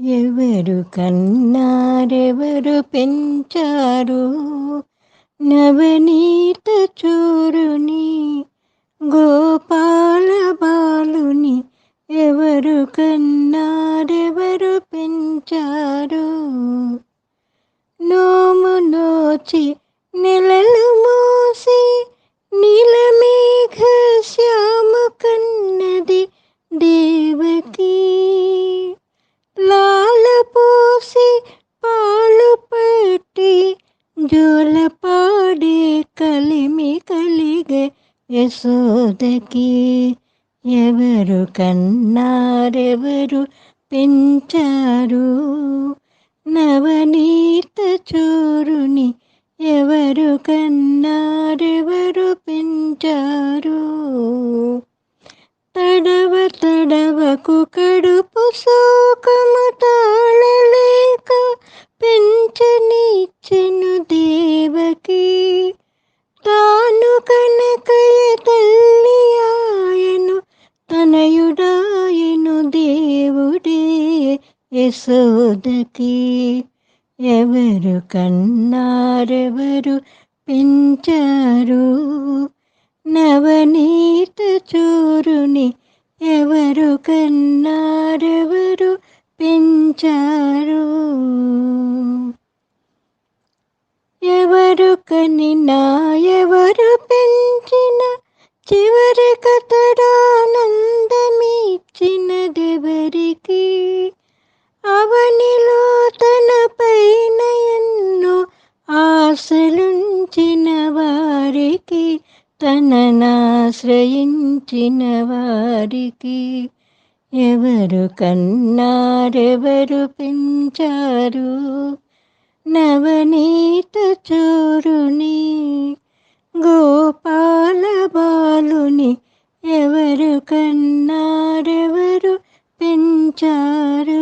ఎవరు కన్నారెవరు పెంచారు? నవనీత చూరుని గోపాల బాలుని ఎవరు కన్నారెవరు పెంచారు? నోము నోచి నెల జోలపాడే కలిమి కలిగే యశోదకి ఎవరు కన్నారెవరు పెంచారు నవనీత చోరుని ఎవరు కన్నారెవరు పెంచారు తడవ తడవకు కడుపు శోకము యశోదకి ఎవరు కన్నారెవరు పెంచారు? నవనీత చూరుని ఎవరు కన్నారెవరు పెంచారు? ఎవరు కనినా ఎవరు పెంచిన చివరి కతడానందమిచ్చినదెవరికి అవనిలో తన పైన ఎన్నో ఆశలుంచిన వారికి తననాశ్రయించిన వారికి. ఎవరు కన్నారెవరు పెంచారు? నవనీత చూరుని గోపాల బాలుని ఎవరు కన్నారెవరు పెంచారు?